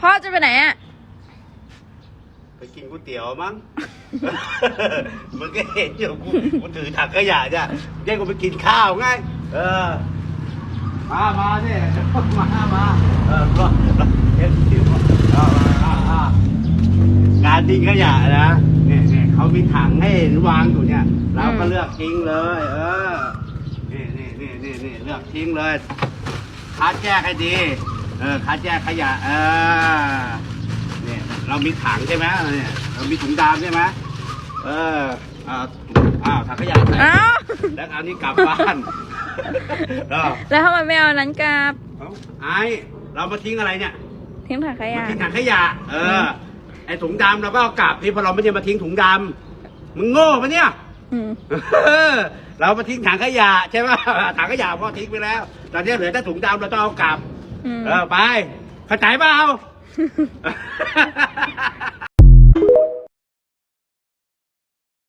พ่อจะไปไหนอะ ไปกินก๋วยเตี๋ยวมั้ง มึงก็เห็นอยู่กูกูถือถังขยะจ้ะแกกูไปกินข้าวไง เออ มามาเนี่ยมามาเออรอรอเห็นที่ว่าเอาเอาการทิ้งขยะนะเนี่ยเนี่ยเขามีถังให้วางอยู่เนี่ย เราก็เลือกทิ้งเลย เออนี่นี่นี่นี่นี่เลือกทิ้งเลยคัดแยกให้ดี เออคัดแยกขยะเออเนี่ยเรามีถังใช่ไหมเนี่ยเรามีถุงดำใช่ไหมเอออ่าอ้าวถังขยะใส่อ้าวแล้วเอานี้กลับบ้านเออแล้วทำไมไม่เอาอันนั้นกลับเอาไอ้เรามาทิ้งอะไรเนี่ยทิ้งถังขยะมาทิ้งถังขยะ เออไอ้ถุงดำเราก็เอากลับที่เพราะเราไม่ได้มาทิ้งถุงดำมึงโง่ปะเนี่ย อืมเออเรามาทิ้งถังขยะใช่ไหมถังขยะพ่อทิ้งไปแล้ว ตอนนี้เหลือแต่ถุงดำเราต้องเอากลับ อืม เออไปเข้าใจเปล่า